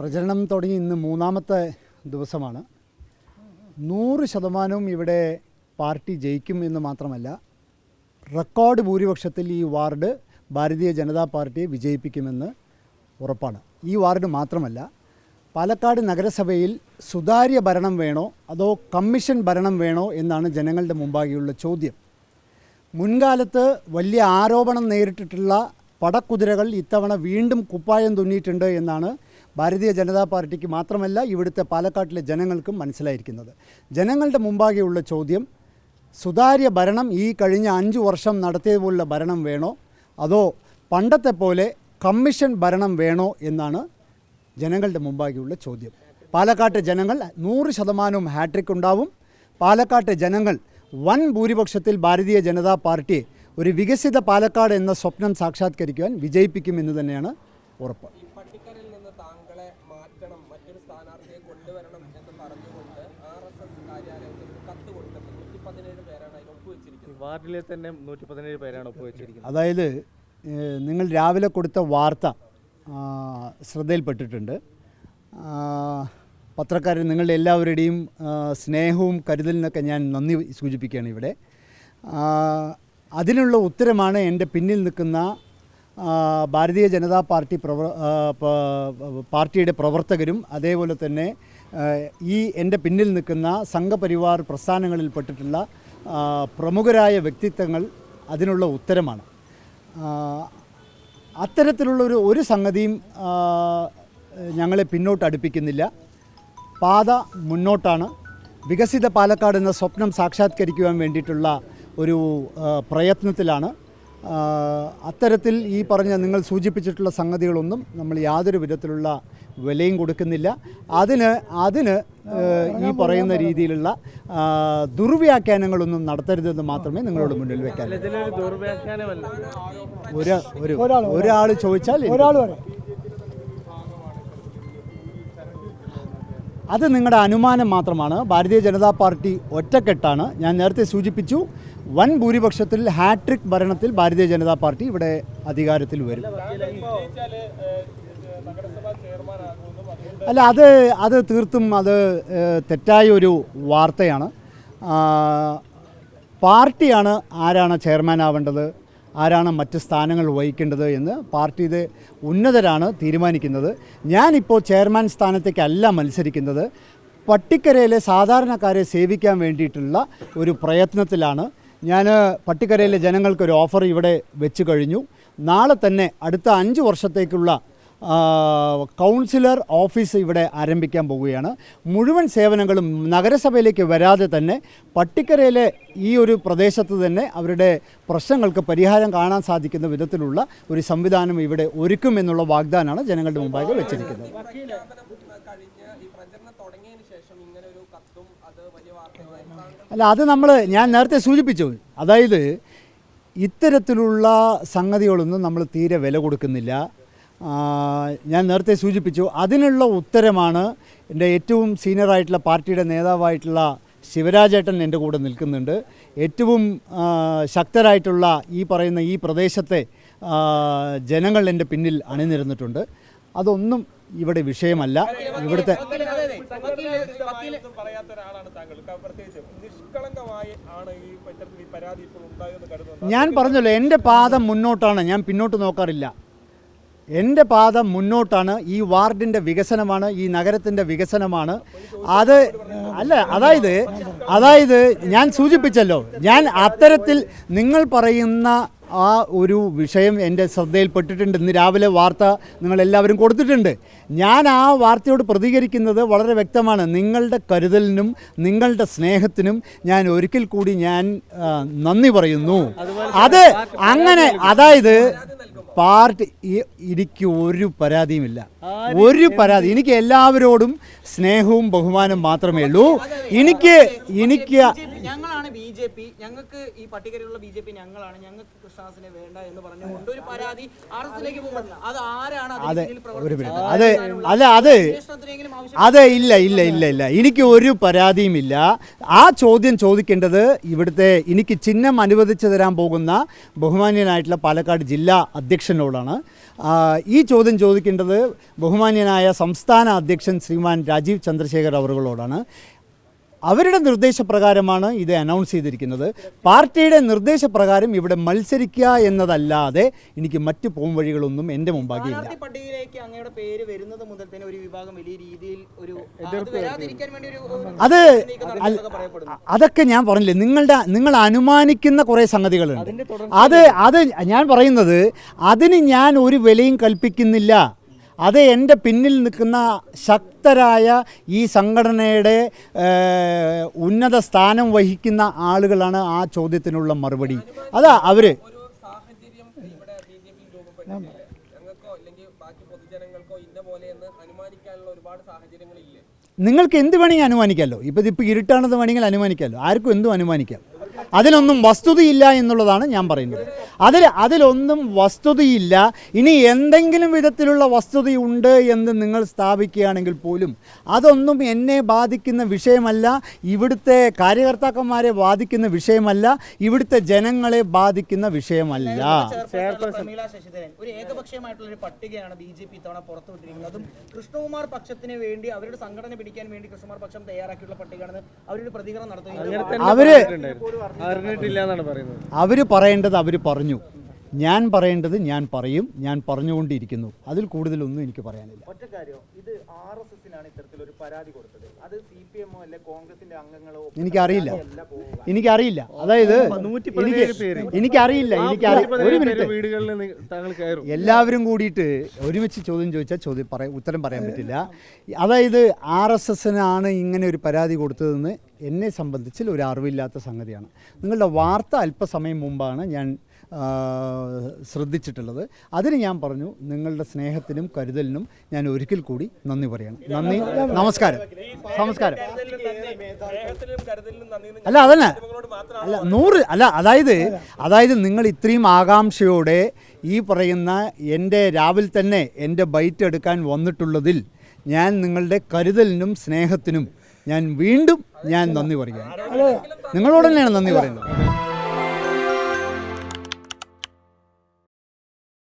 പ്രചരണം തുടങ്ങി ഇന്ന് മൂന്നാമത്തെ ദിവസമാണ്. നൂറ് ശതമാനവും ഇവിടെ പാർട്ടി ജയിക്കും എന്ന് മാത്രമല്ല റെക്കോർഡ് ഭൂരിപക്ഷത്തിൽ ഈ വാർഡ് ഭാരതീയ ജനതാ പാർട്ടിയെ വിജയിപ്പിക്കുമെന്ന് ഉറപ്പാണ്. ഈ വാർഡ് മാത്രമല്ല പാലക്കാട് നഗരസഭയിൽ സുതാര്യ ഭരണം വേണോ അതോ കമ്മീഷൻ ഭരണം വേണോ എന്നാണ് ജനങ്ങളുടെ മുമ്പാകെയുള്ള ചോദ്യം. മുൻകാലത്ത് വലിയ ആരോപണം നേരിട്ടിട്ടുള്ള പടക്കുതിരകൾ ഇത്തവണ വീണ്ടും കുപ്പായം തുന്നിയിട്ടുണ്ട് എന്നാണ് ഭാരതീയ ജനതാ പാർട്ടിക്ക് മാത്രമല്ല ഇവിടുത്തെ പാലക്കാട്ടിലെ ജനങ്ങൾക്കും മനസ്സിലായിരിക്കുന്നത്. ജനങ്ങളുടെ മുമ്പാകെയുള്ള ചോദ്യം സുതാര്യ ഭരണം ഈ കഴിഞ്ഞ അഞ്ച് വർഷം നടത്തിയതുപോലുള്ള ഭരണം വേണോ? അതോ പണ്ടത്തെ പോലെ കമ്മീഷൻ ഭരണം വേണോ എന്നാണ് ജനങ്ങളുടെ മുമ്പാകെയുള്ള ചോദ്യം. പാലക്കാട്ടെ ജനങ്ങൾ നൂറ് ശതമാനവും ഹാട്രിക് ഉണ്ടാവും. പാലക്കാട്ടെ ജനങ്ങൾ വൻ ഭൂരിപക്ഷത്തിൽ ഭാരതീയ ജനതാ പാർട്ടിയെ ഒരു വികസിത പാലക്കാട് എന്ന സ്വപ്നം സാക്ഷാത്കരിക്കുവാൻ വിജയിപ്പിക്കുമെന്ന് തന്നെയാണ് ഉറപ്പ് ഈ പട്ടിക്കരയിൽ നിന്ന് താങ്കളെ മാറ്റണം മറ്റൊരു സ്ഥാനാർത്ഥിയെ കൊണ്ടുവരണം എന്ന് പറഞ്ഞുകൊണ്ട് ആർ എസ് എസ് കാര്യാലയത്തിൽ ഒരു കത്ത് കൊടുത്തിട്ടുണ്ട് നൂറ്റി പതിനേഴ് പേരാണ് അതിൽ ഒപ്പുവെച്ചിരിക്കുന്നത് വാർഡിലെ തന്നെ നൂറ്റി പതിനേഴ് പേരാണ് ഒപ്പുവെച്ചിരിക്കുന്നത്. അതായത് നിങ്ങൾ രാവിലെ കൊടുത്ത വാർത്ത ശ്രദ്ധയിൽപ്പെട്ടിട്ടുണ്ട്. പത്രക്കാരൻ നിങ്ങളുടെ എല്ലാവരുടെയും സ്നേഹവും കരുതലിനൊക്കെ ഞാൻ നന്ദി സൂചിപ്പിക്കുകയാണ് ഇവിടെ. അതിനുള്ള ഉത്തരമാണ് എന്റെ പിന്നിൽ നിൽക്കുന്ന ഭാരതീയ ജനതാ പാർട്ടി പ്രവർ പാർട്ടിയുടെ പ്രവർത്തകരും അതേപോലെ തന്നെ ഈ എന്റെ പിന്നിൽ നിൽക്കുന്ന സംഘപരിവാർ പ്രസ്ഥാനങ്ങളിൽപ്പെട്ടിട്ടുള്ള പ്രമുഖരായ വ്യക്തിത്വങ്ങൾ അതിനുള്ള ഉത്തരമാണ്. അത്തരത്തിലുള്ള ഒരു ഒരു സംഗതിയും ഞങ്ങളെ പിന്നോട്ട് അടുപ്പിക്കുന്നില്ല. പാത മുന്നോട്ടാണ്. വികസിത പാലക്കാട് എന്ന സ്വപ്നം സാക്ഷാത്കരിക്കുവാൻ വേണ്ടിയിട്ടുള്ള ഒരു പ്രയത്നത്തിലാണ്. അത്തരത്തിൽ ഈ പറഞ്ഞ നിങ്ങൾ സൂചിപ്പിച്ചിട്ടുള്ള സംഗതികളൊന്നും നമ്മൾ യാതൊരു വിധത്തിലുള്ള വിലയും കൊടുക്കുന്നില്ല. അതിന് അതിന് ഈ പറയുന്ന രീതിയിലുള്ള ദുർവ്യാഖ്യാനങ്ങളൊന്നും നടത്തരുതെന്ന് മാത്രമേ നിങ്ങളോട് മുന്നിൽ വെക്കാൻ ഒരു ഒരു ഒരാൾ ചോദിച്ചാൽ എനിക്ക് അത് നിങ്ങളുടെ അനുമാനം മാത്രമാണ്. ഭാരതീയ ജനതാ പാർട്ടി ഒറ്റക്കെട്ടാണ്. ഞാൻ നേരത്തെ സൂചിപ്പിച്ചു വൻ ഭൂരിപക്ഷത്തിൽ ഹാട്രിക് ഭരണത്തിൽ ഭാരതീയ ജനതാ പാർട്ടി ഇവിടെ അധികാരത്തിൽ വരും. അല്ല അത് അത് തീർത്തും അത് തെറ്റായ ഒരു വാർത്തയാണ്. പാർട്ടിയാണ് ആരാണ് ചെയർമാൻ ആവേണ്ടത്? ആരാണ് മറ്റ് സ്ഥാനങ്ങൾ വഹിക്കേണ്ടത് എന്ന് പാർട്ടിയുടെ ഉന്നതരാണ് തീരുമാനിക്കുന്നത്. ഞാനിപ്പോൾ ചെയർമാൻ സ്ഥാനത്തേക്കല്ല മത്സരിക്കുന്നത്. പട്ടിക്കരയിലെ സാധാരണക്കാരെ സേവിക്കാൻ വേണ്ടിയിട്ടുള്ള ഒരു പ്രയത്നത്തിലാണ്. ഞാൻ പട്ടിക്കരയിലെ ജനങ്ങൾക്കൊരു ഓഫർ ഇവിടെ വെച്ച് കഴിഞ്ഞു. നാളെ തന്നെ അടുത്ത അഞ്ച് വർഷത്തേക്കുള്ള കൗൺസിലർ ഓഫീസ് ഇവിടെ ആരംഭിക്കാൻ പോവുകയാണ്. മുഴുവൻ സേവനങ്ങളും നഗരസഭയിലേക്ക് വരാതെ തന്നെ പട്ടിക്കരയിലെ ഈ ഒരു പ്രദേശത്ത് തന്നെ അവരുടെ പ്രശ്നങ്ങൾക്ക് പരിഹാരം കാണാൻ സാധിക്കുന്ന വിധത്തിലുള്ള ഒരു സംവിധാനം ഇവിടെ ഒരുക്കുമെന്നുള്ള വാഗ്ദാനമാണ് ജനങ്ങളുടെ മുമ്പാകെ വെച്ചിരിക്കുന്നത്. അല്ല അത് നമ്മൾ ഞാൻ നേരത്തെ സൂചിപ്പിച്ചു. അതായത് ഇത്തരത്തിലുള്ള സംഗതികളൊന്നും നമ്മൾ തീരെ വില കൊടുക്കുന്നില്ല. ഞാൻ നേരത്തെ സൂചിപ്പിച്ചു. അതിനുള്ള ഉത്തരമാണ് എന്റെ ഏറ്റവും സീനിയറായിട്ടുള്ള പാർട്ടിയുടെ നേതാവായിട്ടുള്ള ശിവരാജേട്ടൻ എന്റെ കൂടെ നിൽക്കുന്നുണ്ട്. ഏറ്റവും ശക്തരായിട്ടുള്ള ഈ പറയുന്ന ഈ പ്രദേശത്തെ ജനങ്ങൾ എന്റെ പിന്നിൽ അണിനിരന്നിട്ടുണ്ട്. അതൊന്നും ഇവിടെ വിഷയമല്ല. ഇവിടുത്തെ ഞാൻ പറഞ്ഞല്ലോ എന്റെ പാദം മുന്നോട്ടാണ്. ഞാൻ പിന്നോട്ട് നോക്കാറില്ല. എന്റെ പാദം മുന്നോട്ടാണ് ഈ വാർഡിന്റെ വികസനമാണ് ഈ നഗരത്തിന്റെ വികസനമാണ്. അത് അല്ല അതായത് അതായത് ഞാൻ സൂചിപ്പിച്ചല്ലോ ഞാൻ അത്തരത്തിൽ നിങ്ങൾ പറയുന്ന ആ ഒരു വിഷയം എന്റെ ശ്രദ്ധയിൽപ്പെട്ടിട്ടുണ്ട്. ഇന്ന് രാവിലെ വാർത്ത നിങ്ങളെല്ലാവരും കൊടുത്തിട്ടുണ്ട്. ഞാൻ ആ വാർത്തയോട് പ്രതികരിക്കുന്നത് വളരെ വ്യക്തമാണ്. നിങ്ങളുടെ കരുതലിനും നിങ്ങളുടെ സ്നേഹത്തിനും ഞാൻ ഒരിക്കൽ കൂടി ഞാൻ നന്ദി പറയുന്നു. അത് അങ്ങനെ അതായത് പാർട്ടി എനിക്ക് ഒരു പരാതിയുമില്ല. ഒരു പരാതി. എനിക്ക് എല്ലാവരോടും സ്നേഹവും ബഹുമാനം മാത്രമേ ഉള്ളൂ. എനിക്ക് എനിക്ക് ഞങ്ങളാണ് ബി ജെ പി. ഞങ്ങൾക്ക് ഈ പട്ടികയിലുള്ള ബി ജെ പി ഞങ്ങളാണ്. ഞങ്ങൾക്ക് കൃഷ്ണദാസിനെ വേണ്ട എന്ന് പറഞ്ഞുകൊണ്ട് ഒരു പരാതി ആർ എസ് ലേക്ക് അത് ആരാണ് അതെ ഒരു മിനിറ്റ്. അതെ അല്ല അത്. അതെ ഇല്ല ഇല്ല ഇല്ല ഇല്ല. എനിക്ക് ഒരു പരാതിയുമില്ല. ആ ചോദ്യം ചോദിക്കേണ്ടത് ഇവിടുത്തെ എനിക്ക് ചിഹ്നം അനുവദിച്ചു തരാൻ പോകുന്ന ബഹുമാന്യനായിട്ടുള്ള പാലക്കാട് ജില്ലാ അധ്യക്ഷനോടാണ്. ഈ ചോദ്യം ചോദിക്കേണ്ടത് ബഹുമാന്യനായ സംസ്ഥാന അധ്യക്ഷൻ ശ്രീമാൻ രാജീവ് ചന്ദ്രശേഖർ അവറുകളോടാണ്. അവരുടെ നിർദ്ദേശപ്രകാരമാണ് ഇത് അനൗൺസ് ചെയ്തിരിക്കുന്നത്. പാർട്ടിയുടെ നിർദ്ദേശപ്രകാരം ഇവിടെ മത്സരിക്കുക എന്നതല്ലാതെ എനിക്ക് മറ്റു പോംവഴികളൊന്നും എന്റെ മുമ്പാകെയില്ല സ്ഥാനാർത്ഥി പട്ടികയിലേക്ക് അങ്ങയുടെ പേര് വരുന്നത് മുതൽ തന്നെ ഒരു വിഭാഗം വലിയ രീതിയിൽ ഒരു അത് അതൊക്കെ ഞാൻ പറഞ്ഞില്ലേ നിങ്ങളുടെ നിങ്ങൾ അനുമാനിക്കുന്ന കുറേ സംഗതികളുണ്ട്. അത് അത് ഞാൻ പറയുന്നത് അതിന് ഞാൻ ഒരു വിലയും കൽപ്പിക്കുന്നില്ല. അത് എന്റെ പിന്നിൽ നിൽക്കുന്ന ശക്തരായ ഈ സംഘടനയുടെ ഉന്നത സ്ഥാനം വഹിക്കുന്ന ആളുകളാണ് ആ ചോദ്യത്തിനുള്ള മറുപടി. അതാ അവർ നിങ്ങൾക്ക് എന്ത് വേണമെങ്കിൽ അനുമാനിക്കാമല്ലോ. ഇപ്പോൾ ഇതിപ്പോൾ ഇരുട്ടാണെന്ന് വേണമെങ്കിൽ അനുമാനിക്കാമല്ലോ. ആർക്കും എന്തും അനുമാനിക്കാം. അതിലൊന്നും വസ്തുതയില്ല എന്നുള്ളതാണ് ഞാൻ പറയുന്നത്. അതിൽ അതിലൊന്നും വസ്തുതയില്ല. ഇനി എന്തെങ്കിലും വിധത്തിലുള്ള വസ്തുതയുണ്ട് എന്ന് നിങ്ങൾ സ്ഥാപിക്കുകയാണെങ്കിൽ പോലും അതൊന്നും എന്നെ ബാധിക്കുന്ന വിഷയമല്ല ഇവിടുത്തെ കാര്യകർത്താക്കന്മാരെ ബാധിക്കുന്ന വിഷയമല്ല ഇവിടുത്തെ ജനങ്ങളെ ബാധിക്കുന്ന വിഷയമല്ല. ഒരു ഏകപക്ഷീയമായിട്ടുള്ള ഒരു പട്ടികയാണ് ബി ജെ പി ഇത്തവണ പുറത്തുവിട്ടിരിക്കുന്നത് അതും കൃഷ്ണകുമാർ പക്ഷത്തിന് വേണ്ടി അവരുടെ സംഘടന പിടിക്കാൻ വേണ്ടി കൃഷ്ണകുമാർ പക്ഷം തയ്യാറാക്കിയുള്ള പട്ടികയാണെന്ന് അവരൊരു പ്രതികരണം നടത്തുന്നത് അവർ അറിഞ്ഞിട്ടില്ല എന്നാണ് പറയുന്നത്. അവർ പറയേണ്ടത് അവർ പറഞ്ഞു. ഞാൻ പറയേണ്ടത് ഞാൻ പറയും ഞാൻ പറഞ്ഞുകൊണ്ടിരിക്കുന്നു. അതിൽ കൂടുതലൊന്നും എനിക്ക് പറയാനില്ല. ഒറ്റ കാര്യം? ഇത് ആർ എസ് എസിനാണ് ഇത്തരത്തിലൊരു പരാതി കൊടുത്തത്. അത് സി പി എമ്മോ അല്ലെ കോൺഗ്രസിന്റെ അംഗങ്ങളോ എനിക്കറിയില്ല. എനിക്കറിയില്ല. അതായത് എനിക്ക്. എനിക്കറിയില്ല എനിക്കറി ഒരു മിനിറ്റ്. എല്ലാവരും കൂടിയിട്ട് ഒരുമിച്ച് ചോദ്യം ചോദിച്ചാൽ ചോദ്യം പറയാം ഉത്തരം പറയാൻ പറ്റില്ല. അതായത് ആർ എസ് എസിനാണ് ഇങ്ങനെ ഒരു പരാതി കൊടുത്തതെന്ന് എന്നെ സംബന്ധിച്ചിൽ ഒരു അറിവില്ലാത്ത സംഗതിയാണ്. നിങ്ങളുടെ വാർത്ത അല്പസമയം മുമ്പാണ് ഞാൻ ശ്രദ്ധിച്ചിട്ടുള്ളത്. അതിന് ഞാൻ പറഞ്ഞു നിങ്ങളുടെ സ്നേഹത്തിനും കരുതലിനും ഞാൻ ഒരിക്കൽ കൂടി നന്ദി പറയണം. നന്ദി. നമസ്കാരം. നമസ്കാരം. അല്ല അതന്നെ അല്ല നൂറ് അല്ല അതായത് അതായത് നിങ്ങൾ ഇത്രയും ആകാംക്ഷയോടെ ഈ പറയുന്ന എന്റെ രാവിലെ തന്നെ എന്റെ ബൈറ്റ് എടുക്കാൻ വന്നിട്ടുള്ളതിൽ ഞാൻ നിങ്ങളുടെ കരുതലിനും സ്നേഹത്തിനും ഞാൻ വീണ്ടും ഞാൻ നന്ദി പറയുകയാണ്. നിങ്ങളോട് തന്നെയാണ് നന്ദി പറയുന്നത്.